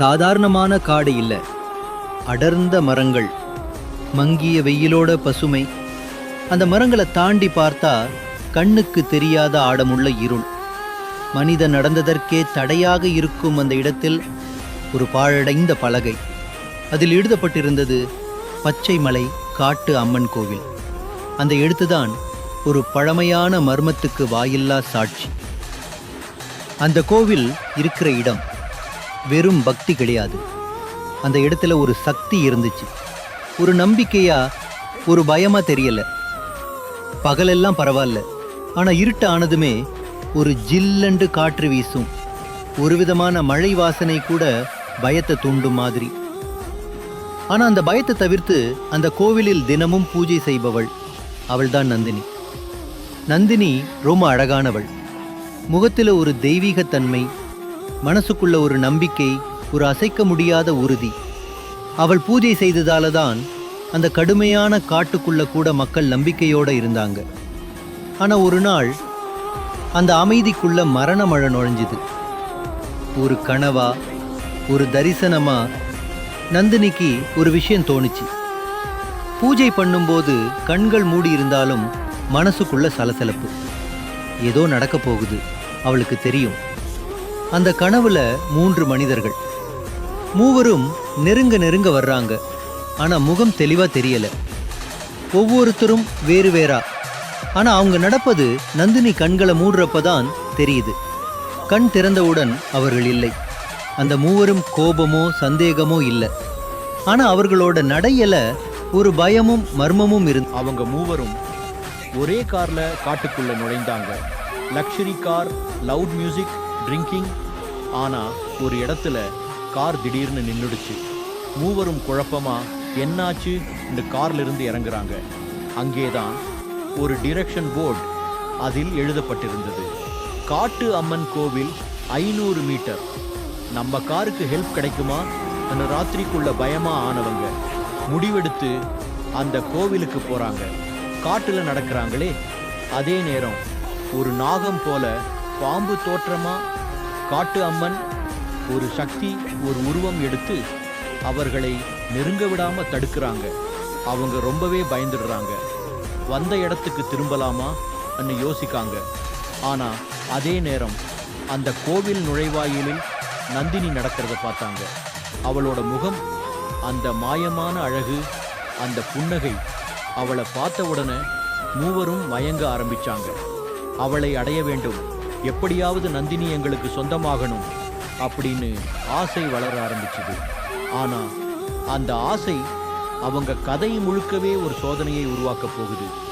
சாதாரணமான காடு இல்லை. அடர்ந்த மரங்கள் மங்கிய வெயிலோட பசுமை. அந்த மரங்களை தாண்டி பார்த்தா கண்ணுக்கு தெரியாத ஆடமுள்ள இருள். மனிதன் நடந்ததற்கே தடையாக இருக்கும் அந்த இடத்தில் ஒரு பாழடைந்த பலகை. அதில் எழுதப்பட்டிருந்தது பச்சை மலை காட்டு அம்மன் கோவில். அந்த எழுத்துதான் ஒரு பழமையான மர்மத்துக்கு வாயில்லா சாட்சி. அந்த கோவில் இருக்கிற இடம். வெறும் பக்தி கிடையாது. அந்த இடத்துல ஒரு சக்தி இருந்துச்சு. ஒரு நம்பிக்கையா ஒரு பயமா தெரியல. பகலெல்லாம் பரவாயில்ல. ஆனா இருட்டு ஆனதுமே ஒரு ஜில்லண்டு காற்று வீசும். ஒரு விதமான மழை வாசனை கூட பயத்தை தூண்டும் மாதிரி. ஆனா அந்த பயத்தை தவிர்த்து அந்த கோவிலில் தினமும் பூஜை செய்பவள் அவள்தான் நந்தினி. நந்தினி ரொம்ப அழகானவள். முகத்தில் ஒரு தெய்வீகத்தன்மை மனசுக்குள்ள ஒரு நம்பிக்கை ஒரு அசைக்க முடியாத உறுதி. அவள் பூஜை செய்ததால தான் அந்த கடுமையான காட்டுக்குள்ள கூட மக்கள் நம்பிக்கையோட இருந்தாங்க. ஆனா ஒரு நாள் அந்த அமைதிக்குள்ள மரண மழை நுழைஞ்சுது. ஒரு கனவா ஒரு தரிசனமா நந்தினிக்கு ஒரு விஷயம் தோணுச்சு. பூஜை பண்ணும்போது கண்கள் மூடி இருந்தாலும் மனசுக்குள்ள சலசலப்பு. ஏதோ நடக்க போகுது அவளுக்கு தெரியும். அந்த கனவுல மூன்று மனிதர்கள். மூவரும் நெருங்க நெருங்க வர்றாங்க. ஆனா முகம் தெளிவா தெரியல. ஒவ்வொருத்தரும் வேறு வேறா. ஆனா அவங்க நடப்பது நந்தினி கண்களை மூடுறப்பதான் தெரியுது. கண் திறந்தவுடன் அவர்கள் இல்லை. அந்த மூவரும் கோபமோ சந்தேகமோ இல்லை. ஆனா அவர்களோட நடையில ஒரு பயமும் மர்மமும் இருந்து அவங்க மூவரும் ஒரே கார்ல காட்டுக்குள்ள நுழைந்தாங்க. Luxury car loud music drinking ஆனால் ஒரு இடத்துல கார் திடீர்னு நின்றுடுச்சு மூவரும் குழப்பமாக என்னாச்சு? இந்த கார்லேருந்து இறங்குறாங்க. அங்கே தான் ஒரு டிரெக்ஷன் போர்டு அதில் எழுதப்பட்டிருந்தது. காட்டு அம்மன் கோவில் ஐநூறு மீட்டர். நம்ம காருக்கு ஹெல்ப் கிடைக்குமா? அந்த ராத்திரிக்குள்ள பயமா ஆனவங்க முடிவெடுத்து அந்த கோவிலுக்கு போறாங்க. காட்டுல நடக்கிறாங்களே. அதே நேரம் ஒரு நாகம் போல பாம்பு தோற்றமா? காட்டு அம்மன் ஒரு சக்தி ஒரு உருவம் எடுத்து அவர்களை நெருங்க விடாம தடுக்கிறாங்க. அவங்க ரொம்பவே பயந்துடுறாங்க. வந்த இடத்துக்கு திரும்பலாமா? அன்னு யோசிக்காங்க. ஆனா அதே நேரம் அந்த கோவில் நுழைவாயிலில் நந்தினி நடக்கிறத பார்த்தாங்க. அவளோட முகம் அந்த மாயமான அழகு அந்த புன்னகை அவளை பார்த்த உடனே மூவரும் மயங்க ஆரம்பிச்சாங்க. அவளை அடைய வேண்டும். எப்படியாவது நந்தினி எங்களுக்கு சொந்தமாகணும் அப்படின்னு ஆசை வளர ஆரம்பிச்சது. ஆனா அந்த ஆசை அவங்க கதை முழுக்கவே ஒரு சோதனையை உருவாக்கப் போகுது.